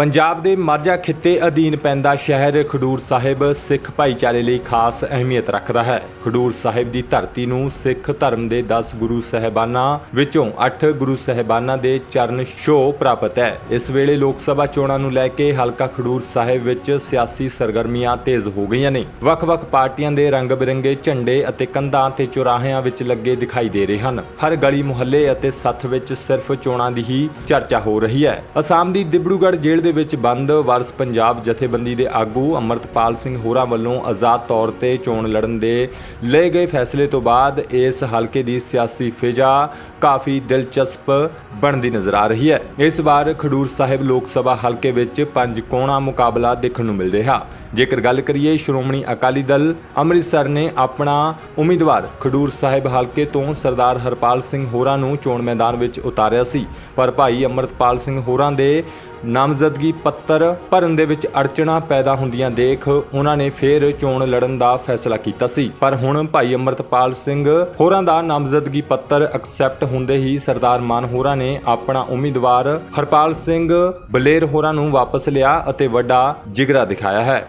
ਪੰਜਾਬ ਦੇ ਮਾਝਾ ਖਿੱਤੇ ਅਧੀਨ ਪੈਂਦਾ ਸ਼ਹਿਰ ਖਡੂਰ ਸਾਹਿਬ ਸਿੱਖ ਭਾਈਚਾਰੇ ਲਈ ਖਾਸ ਅਹਿਮੀਅਤ ਰੱਖਦਾ ਹੈ। ਖਡੂਰ ਸਾਹਿਬ ਦੀ ਧਰਤੀ ਨੂੰ ਸਿੱਖ ਧਰਮ ਦੇ 10 ਗੁਰੂ ਸਹਿਬਾਨਾਂ ਵਿੱਚੋਂ 8 ਗੁਰੂ ਸਹਿਬਾਨਾਂ ਦੇ ਚਰਨ ਛੋਹ ਪ੍ਰਾਪਤ ਹੈ। ਇਸ ਵੇਲੇ ਲੋਕ ਸਭਾ ਚੋਣਾਂ ਨੂੰ ਲੈ ਕੇ ਹਲਕਾ ਖਡੂਰ ਸਾਹਿਬ ਵਿੱਚ ਸਿਆਸੀ ਸਰਗਰਮੀਆਂ ਤੇਜ਼ ਹੋ ਗਈਆਂ ਨੇ। ਵੱਖ-ਵੱਖ ਪਾਰਟੀਆਂ ਦੇ ਰੰਗ-ਬਿਰੰਗੇ ਝੰਡੇ ਅਤੇ ਕੰਧਾਂ ਤੇ ਚੌਰਾਹਿਆਂ ਵਿੱਚ ਲੱਗੇ ਦਿਖਾਈ ਦੇ ਰਹੇ ਹਨ। ਹਰ ਗਲੀ ਮੁਹੱਲੇ ਅਤੇ ਸੱਥ ਵਿੱਚ ਸਿਰਫ ਚੋਣਾਂ ਦੀ ਹੀ ਚਰਚਾ ਹੋ ਰਹੀ ਹੈ। ਅਸਾਮ ਦੀ ਦਿਬੜੂਗੜ੍ਹ ਜੇਲ੍ਹ ਦੇ ਵਿੱਚ ਬੰਦ ਵਾਰਸ ਪੰਜਾਬ ਜਥੇਬੰਦੀ ਦੇ ਆਗੂ ਅਮਰਤਪਾਲ ਸਿੰਘ ਹੋਰਾਂ ਵੱਲੋਂ ਆਜ਼ਾਦ ਤੌਰ ਤੇ ਚੋਣ ਲੜਨ ਦੇ ਲਏ ਗਏ ਫੈਸਲੇ ਤੋਂ ਬਾਅਦ ਇਸ ਹਲਕੇ ਦੀ ਸਿਆਸੀ ਫਿਜ਼ਾ ਕਾਫੀ ਦਿਲਚਸਪ ਬਣਦੀ ਨਜ਼ਰ ਆ ਰਹੀ ਹੈ। ਇਸ ਵਾਰ ਖਡੂਰ ਸਾਹਿਬ ਲੋਕ ਸਭਾ ਹਲਕੇ ਵਿੱਚ ਪੰਜ ਕੋਣਾ ਮੁਕਾਬਲਾ ਦੇਖਣ ਨੂੰ ਮਿਲ ਰਿਹਾ। ਜੇਕਰ ਗੱਲ ਕਰੀਏ ਸ਼੍ਰੋਮਣੀ ਅਕਾਲੀ ਦਲ, ਅੰਮ੍ਰਿਤਸਰ ਨੇ ਆਪਣਾ ਉਮੀਦਵਾਰ ਖਡੂਰ ਸਾਹਿਬ ਹਲਕੇ ਤੋਂ ਸਰਦਾਰ ਹਰਪਾਲ ਸਿੰਘ ਹੋਰਾਂ ਨੂੰ ਚੋਣ ਮੈਦਾਨ ਵਿੱਚ ਉਤਾਰਿਆ ਸੀ। ਪਰ ਭਾਈ ਅਮਰਤਪਾਲ ਸਿੰਘ ਹੋਰਾਂ ਦੇ ਨਾਮਜ਼ਦਗੀ ਪੱਤਰ ਭਰਨ ਦੇ ਵਿੱਚ ਅੜਚਣਾ ਪੈਦਾ ਹੁੰਦੀਆਂ ਦੇਖ ਉਹਨਾਂ ਨੇ ਫੇਰ ਚੋਣ ਲੜਨ ਦਾ ਫੈਸਲਾ ਕੀਤਾ ਸੀ। ਪਰ ਹੁਣ ਭਾਈ ਅਮਰਤਪਾਲ ਸਿੰਘ ਹੋਰਾਂ ਦਾ ਨਾਮਜ਼ਦਗੀ ਪੱਤਰ ਐਕਸੈਪਟ ਹੁੰਦੇ ਹੀ ਸਰਦਾਰ ਮਾਨ ਹੋਰਾਂ ਨੇ ਆਪਣਾ ਉਮੀਦਵਾਰ ਹਰਪਾਲ ਸਿੰਘ ਬਲੇਰ ਹੋਰਾਂ ਨੂੰ ਵਾਪਸ ਲਿਆ ਅਤੇ ਵੱਡਾ ਜਿਗਰਾ ਦਿਖਾਇਆ ਹੈ।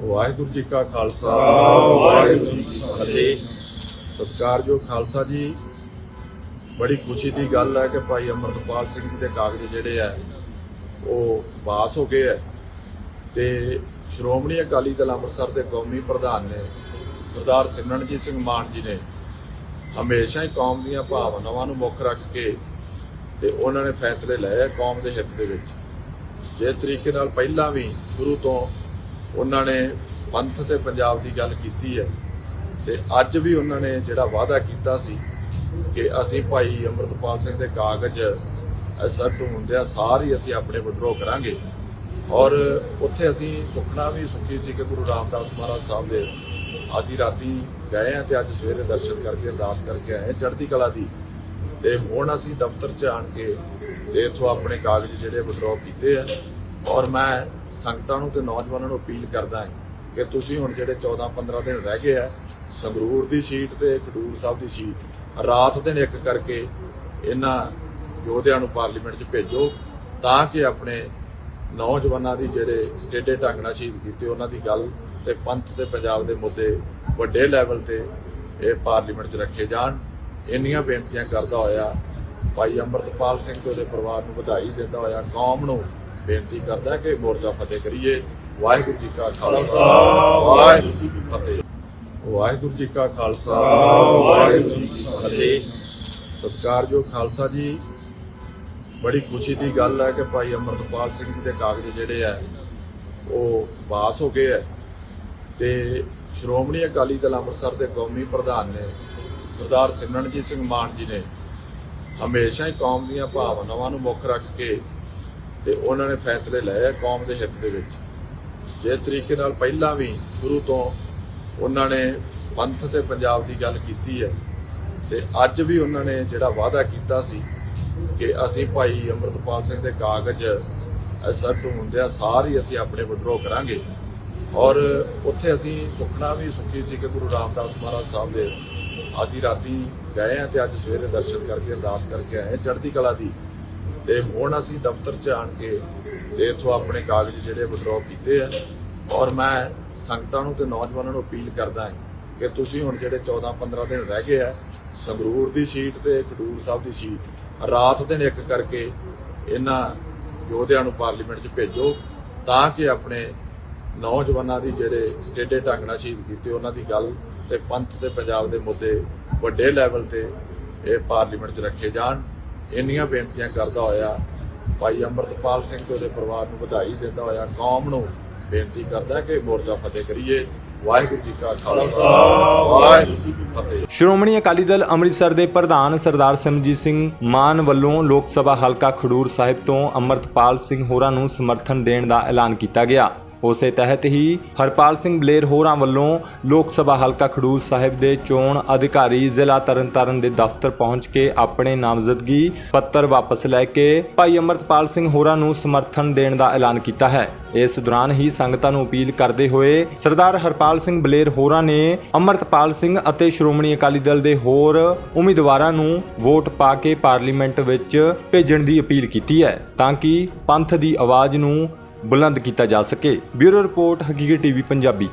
ਵਾਹਿਗੁਰੂ ਜੀ ਕਾ ਖਾਲਸਾ ਵਾਹਿਗੁਰੂ ਜੀ ਕੀ ਫਤਿਹ। ਸਤਿਕਾਰਯੋਗ ਖਾਲਸਾ ਜੀ ਬੜੀ ਖੁਸ਼ੀ ਦੀ ਗੱਲ ਹੈ ਕਿ ਭਾਈ ਅਮਰਤਪਾਲ ਸਿੰਘ ਜੀ ਦੇ ਕਾਗਜ਼ ਜਿਹੜੇ ਆ ਉਹ ਪਾਸ ਹੋ ਗਏ ਆ ਤੇ ਸ਼੍ਰੋਮਣੀ ਅਕਾਲੀ ਦਲ ਅੰਮ੍ਰਿਤਸਰ ਦੇ ਕੌਮੀ ਪ੍ਰਧਾਨ ਨੇ ਸਰਦਾਰ ਸਿਮਰਨਜੀਤ ਸਿੰਘ ਮਾਨ ਜੀ ਨੇ ਹਮੇਸ਼ਾ ਹੀ ਕੌਮ ਦੀਆਂ ਭਾਵਨਾਵਾਂ ਨੂੰ ਮੁੱਖ ਰੱਖ ਕੇ ਤੇ ਉਹਨਾਂ ਨੇ ਫੈਸਲੇ ਲਏ ਆ ਕੌਮ ਦੇ ਹਿੱਤ ਦੇ ਵਿੱਚ। ਜਿਸ ਤਰੀਕੇ ਨਾਲ ਪਹਿਲਾਂ ਵੀ ਸ਼ੁਰੂ ਤੋਂ ਉਹਨਾਂ ਨੇ ਪੰਥ ਤੇ ਪੰਜਾਬ ਦੀ ਗੱਲ ਕੀਤੀ ਹੈ ਤੇ ਅੱਜ ਵੀ ਉਹਨਾਂ ਨੇ ਜਿਹੜਾ ਵਾਅਦਾ ਕੀਤਾ ਸੀ ਕਿ ਅਸੀਂ ਭਾਈ ਅਮਰਤਪਾਲ ਸਿੰਘ ਦੇ ਕਾਗਜ਼ ਅਸਰ ਤੋਂ ਹੁੰਦਿਆਂ ਸਾਰੀ ਅਸੀਂ ਆਪਣੇ ਵਿਡਰੋ ਕਰਾਂਗੇ। ਔਰ ਉੱਥੇ ਅਸੀਂ ਸੁਖਣਾ ਵੀ ਸੁਖੀ ਸੀ ਕਿ ਗੁਰੂ ਰਾਮਦਾਸ ਮਹਾਰਾਜ ਸਾਹਿਬ ਦੇ ਅਸੀਂ ਰਾਤੀ ਗਏ ਆ ਤੇ ਅੱਜ ਸਵੇਰੇ ਦਰਸ਼ਨ ਕਰਕੇ ਅਰਦਾਸ ਕਰਕੇ ਆਏ ਹਾਂ ਚੜ੍ਹਦੀ ਕਲਾ ਦੀ। ਤੇ ਹੁਣ ਅਸੀਂ ਦਫ਼ਤਰ 'ਚ ਆਣ ਕੇ ਤੇ ਇੱਥੋਂ ਆਪਣੇ ਕਾਗਜ਼ ਜਿਹੜੇ ਵਿਡਰੋ ਕੀਤੇ ਆ। ਔਰ ਮੈਂ ਸੰਗਤਾਂ ਨੂੰ ਤੇ ਨੌਜਵਾਨਾਂ ਨੂੰ ਅਪੀਲ ਕਰਦਾ ਹਾਂ ਕਿ ਤੁਸੀਂ ਹੁਣ ਜਿਹੜੇ 14 15 ਦਿਨ ਰਹਿ ਗਏ ਆ, ਸੰਗਰੂਰ ਦੀ ਸੀਟ ਤੇ ਖਡੂਰ ਸਾਹਿਬ ਦੀ ਸੀਟ, ਰਾਤ ਦਿਨ ਇੱਕ ਕਰਕੇ ਇਹਨਾਂ ਯੋਧਿਆਂ ਨੂੰ ਪਾਰਲੀਮੈਂਟ 'ਚ ਭੇਜੋ ਤਾਂ ਕਿ ਆਪਣੇ ਨੌਜਵਾਨਾਂ ਦੀ ਜਿਹੜੇ ਟੇਡੇ ਢੰਗ ਨਾਲ ਸ਼ਹੀਦ ਕੀਤੇ ਉਹਨਾਂ ਦੀ ਗੱਲ ਤੇ ਪੰਥ ਤੇ ਪੰਜਾਬ ਦੇ ਮੁੱਦੇ ਵੱਡੇ ਲੈਵਲ ਤੇ ਇਹ ਪਾਰਲੀਮੈਂਟ 'ਚ ਰੱਖੇ ਜਾਣ। ਇੰਨੀਆਂ ਬੇਨਤੀਆਂ ਕਰਦਾ ਹੋਇਆ ਭਾਈ ਅੰਮ੍ਰਿਤਪਾਲ ਸਿੰਘ ਤੇ ਉਹਦੇ ਪਰਿਵਾਰ ਨੂੰ ਵਧਾਈ ਦਿੰਦਾ ਹੋਇਆ, ਕੌਮ ਨੂੰ ਬੇਨਤੀ ਕਰਦਾ ਕਿ ਮੋਰਚਾ ਫਤਿਹ ਕਰੀਏ। ਵਾਹਿਗੁਰੂ ਜੀ ਕਾ ਖਾਲਸਾ ਵਾਹਿਗੁਰੂ ਜੀ ਕੀ ਫਤਿਹ। ਵਾਹਿਗੁਰੂ ਜੀ ਕਾ ਖਾਲਸਾ ਵਾਹਿਗੁਰੂ ਜੀ ਕੀ ਫਤਿਹ। ਸਤਿਕਾਰਯੋਗ ਖਾਲਸਾ ਜੀ ਬੜੀ ਖੁਸ਼ੀ ਦੀ ਗੱਲ ਹੈ ਕਿ ਭਾਈ ਅਮਰਤਪਾਲ ਸਿੰਘ ਜੀ ਦੇ ਕਾਗਜ਼ ਜਿਹੜੇ ਆ ਉਹ ਪਾਸ ਹੋ ਗਏ ਆ। ਤੇ ਸ਼੍ਰੋਮਣੀ ਅਕਾਲੀ ਦਲ ਅੰਮ੍ਰਿਤਸਰ ਦੇ ਕੌਮੀ ਪ੍ਰਧਾਨ ਨੇ ਸਰਦਾਰ ਸਿਮਰਨਜੀਤ ਸਿੰਘ ਮਾਨ ਜੀ ਨੇ ਹਮੇਸ਼ਾ ਹੀ ਕੌਮ ਦੀਆਂ ਭਾਵਨਾਵਾਂ ਨੂੰ ਮੁੱਖ ਰੱਖ ਕੇ ਤੇ ਉਹਨਾਂ ਨੇ ਫੈਸਲੇ ਲਏ ਆ ਕੌਮ ਦੇ ਹਿੱਤ ਦੇ ਵਿੱਚ। ਜਿਸ ਤਰੀਕੇ ਨਾਲ ਪਹਿਲਾਂ ਵੀ ਸ਼ੁਰੂ ਤੋਂ ਉਹਨਾਂ ਨੇ ਪੰਥ ਤੇ ਪੰਜਾਬ ਦੀ ਗੱਲ ਕੀਤੀ ਹੈ ਤੇ ਅੱਜ ਵੀ ਉਹਨਾਂ ਨੇ ਜਿਹੜਾ ਵਾਅਦਾ ਕੀਤਾ ਸੀ ਕਿ ਅਸੀਂ ਭਾਈ ਅਮਰਤਪਾਲ ਸਿੰਘ ਦੇ ਕਾਗਜ਼ ਅਸਰ ਤੋਂ ਹੁੰਦਿਆਂ ਸਾਰੀ ਅਸੀਂ ਆਪਣੇ ਵਿਡਰੋ ਕਰਾਂਗੇ। ਔਰ ਉੱਥੇ ਅਸੀਂ ਸੁਖਣਾ ਵੀ ਸੁਖੀ ਸੀ ਕਿ ਗੁਰੂ ਰਾਮਦਾਸ ਮਹਾਰਾਜ ਸਾਹਿਬ ਦੇ ਅਸੀਂ ਰਾਤੀ ਗਏ ਆ ਤੇ ਅੱਜ ਸਵੇਰੇ ਦਰਸ਼ਨ ਕਰਕੇ, ਅਰਦਾਸ ਕਰਕੇ ਆਏ ਹਾਂ ਚੜ੍ਹਦੀ ਕਲਾ ਦੀ। ਤੇ ਹੁਣ ਅਸੀਂ ਦਫ਼ਤਰ 'ਚ ਆਣ ਕੇ ਤੇ ਇੱਥੋਂ ਆਪਣੇ ਕਾਗਜ਼ ਜਿਹੜੇ ਵਿਡਰੋ ਕੀਤੇ ਆ। ਔਰ ਮੈਂ ਸੰਗਤਾਂ ਨੂੰ ਤੇ ਨੌਜਵਾਨਾਂ ਨੂੰ ਅਪੀਲ ਕਰਦਾ ਹਾਂ ਕਿ ਤੁਸੀਂ ਹੁਣ ਜਿਹੜੇ 14 15 ਦਿਨ ਰਹਿ ਗਏ ਆ, ਸੰਗਰੂਰ ਦੀ ਸੀਟ ਤੇ ਖਡੂਰ ਸਾਹਿਬ ਦੀ ਸੀਟ, ਰਾਤ ਦਿਨ ਇੱਕ ਕਰਕੇ ਇਹਨਾਂ ਯੋਧਿਆਂ ਨੂੰ ਪਾਰਲੀਮੈਂਟ 'ਚ ਭੇਜੋ ਤਾਂ ਕਿ ਆਪਣੇ ਨੌਜਵਾਨਾਂ ਦੀ ਜਿਹੜੇ ਟੇਡੇ ਢੰਗ ਨਾਲ ਸ਼ਹੀਦ ਕੀਤੇ ਉਹਨਾਂ ਦੀ ਗੱਲ ਤੇ ਪੰਥ ਤੇ ਪੰਜਾਬ ਦੇ ਮੁੱਦੇ ਵੱਡੇ ਲੈਵਲ ਤੇ ਇਹ ਪਾਰਲੀਮੈਂਟ 'ਚ ਰੱਖੇ ਜਾਣ। ਇੰਨੀਆਂ ਬੇਨਤੀਆਂ ਕਰਦਾ ਹੋਇਆ ਭਾਈ ਅਮਰਤਪਾਲ ਸਿੰਘ ਤੇ ਉਹਦੇ ਪਰਿਵਾਰ ਨੂੰ ਵਧਾਈ ਦਿੰਦਾ ਹੋਇਆ ਕੌਮ ਨੂੰ ਬੇਨਤੀ ਕਰਦਾ ਕਿ ਮੋਰਚਾ ਫਤਿਹ ਕਰੀਏ। ਵਾਹਿਗੁਰੂ ਜੀ ਕਾ ਖਾਲਸਾ। ਵਾਹਿਗੁਰੂ ਜੀ ਕੀ ਫਤਿਹ। ਸ਼੍ਰੋਮਣੀ ਅਕਾਲੀ ਦਲ ਅੰਮ੍ਰਿਤਸਰ ਦੇ ਪ੍ਰਧਾਨ ਸਰਦਾਰ ਸਿਮਰਜੀਤ ਸਿੰਘ ਮਾਨ ਵੱਲੋਂ ਲੋਕ ਸਭਾ ਹਲਕਾ ਖਡੂਰ ਸਾਹਿਬ ਤੋਂ ਅਮਰਤਪਾਲ ਸਿੰਘ ਹੋਰਾਂ ਨੂੰ ਸਮਰਥਨ ਦੇਣ ਦਾ ਐਲਾਨ ਕੀਤਾ ਗਿਆ। ਉਸੇ ਤਹਿਤ ਹੀ ਹਰਪਾਲ ਸਿੰਘ ਬਲੇਰ ਹੋਰਾਂ ਵੱਲੋਂ ਲੋਕ ਸਭਾ ਹਲਕਾ ਖਡੂਰ ਸਾਹਿਬ ਦੇ ਚੋਣ ਅਧਿਕਾਰੀ ਜ਼ਿਲ੍ਹਾ ਤਰਨਤਾਰਨ ਦੇ ਦਫ਼ਤਰ ਪਹੁੰਚ ਕੇ ਆਪਣੇ ਨਾਮਜ਼ਦਗੀ ਪੱਤਰ ਵਾਪਸ ਲੈ ਕੇ ਭਾਈ ਅਮਰਤਪਾਲ ਸਿੰਘ ਹੋਰਾਂ ਨੂੰ ਸਮਰਥਨ ਦੇਣ ਦਾ ਐਲਾਨ ਕੀਤਾ ਹੈ। ਇਸ ਦੌਰਾਨ ਹੀ ਸੰਗਤਾਂ ਨੂੰ ਅਪੀਲ ਕਰਦੇ ਹੋਏ ਸਰਦਾਰ ਹਰਪਾਲ ਸਿੰਘ ਬਲੇਰ ਹੋਰਾਂ ਨੇ ਅਮਰਤਪਾਲ ਸਿੰਘ ਅਤੇ ਸ਼੍ਰੋਮਣੀ ਅਕਾਲੀ ਦਲ ਦੇ ਹੋਰ ਉਮੀਦਵਾਰਾਂ ਨੂੰ ਵੋਟ ਪਾ ਕੇ ਪਾਰਲੀਮੈਂਟ ਵਿੱਚ ਭੇਜਣ ਦੀ ਅਪੀਲ ਕੀਤੀ ਹੈ ਤਾਂ ਕਿ ਪੰਥ ਦੀ ਆਵਾਜ਼ ਨੂੰ ਬੁਲੰਦ ਕੀਤਾ ਜਾ ਸਕੇ। Bureau report Haqiqat TV Punjabi.